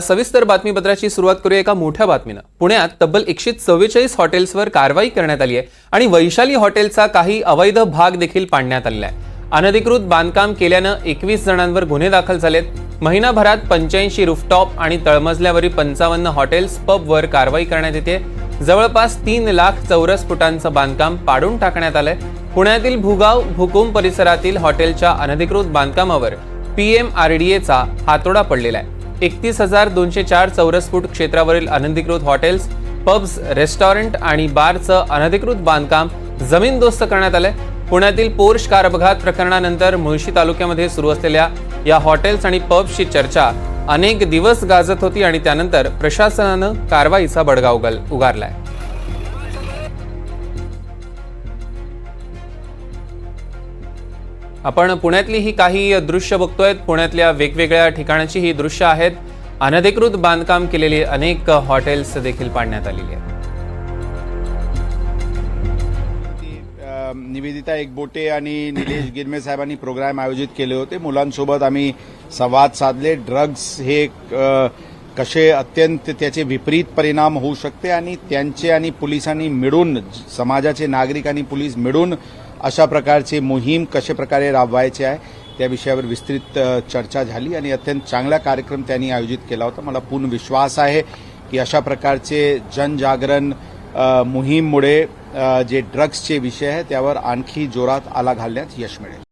सविस्तर बातमीपत्राची सुरुवात करूया एका मोठ्या बातमीनं. पुण्यात तब्बल एकशे चव्वेचाळीस हॉटेल्सवर कारवाई करण्यात आली आहे आणि वैशाली हॉटेलचा काही अवैध भाग देखील पाडण्यात आलेला आहे. अनधिकृत बांधकाम केल्यानं एकवीस जणांवर गुन्हे दाखल झालेत. महिनाभरात पंच्याऐंशी रुफटॉप आणि तळमजल्यावरील पंचावन्न हॉटेल्स पबवर कारवाई करण्यात येते. जवळपास तीन लाख चौरस फुटांचं बांधकाम पाडून टाकण्यात आलंय. पुण्यातील भुगाव भुकुम परिसरातील हॉटेलच्या अनधिकृत बांधकामावर पीएमआरडीएचा हातोडा पडलेला आहे. एकतीस हजार दोनशे चार चौरस फूट क्षेत्रावरील अनधिकृत हॉटेल्स पब्स रेस्टॉरंट आणि बारचं अनधिकृत बांधकाम जमीनदोस्त करण्यात आलंय. पुण्यातील पोर्श कार अपघात प्रकरणानंतर मुळशी तालुक्यामध्ये सुरू असलेल्या या हॉटेल्स आणि पब्सची चर्चा अनेक दिवस गाजत होती आणि त्यानंतर प्रशासनानं कारवाईचा बडगा उगल उगारलाय. आपण पुण्यातली ही काही दृश्य बघतोय. पुण्यातल्या वेगवेगळ्या ठिकाणाची ही दृश्य आहेत. अनधिकृत बांधकाम केलेली अनेक हॉटेल्स देखील पाडण्यात आलेली आहेत. निवेदिता एकबोटे आणि निलेश गिरमे साहेबांनी प्रोग्राम आयोजित केले होते. मुलांसोबत आम्ही संवाद साधले. ड्रग्ज हे कसे अत्यंत त्याचे विपरीत परिणाम होऊ शकते आणि त्यांचे आणि पोलिसांनी मिळून समाजाचे नागरिक आणि पोलीस मिळून अशा प्रकारची मोहीम कशा प्रकारे राबवायचे आहे त्या विषयावर विस्तृत चर्चा झाली आणि अत्यंत चांगला कार्यक्रम त्यांनी आयोजित केला होता. मला पूर्ण विश्वास आहे की अशा प्रकारचे जनजागरण मोहीममुळे जे ड्रग्सचे विषय आहे त्यावर आणखी जोरात आला घालण्यात यश मिळेल.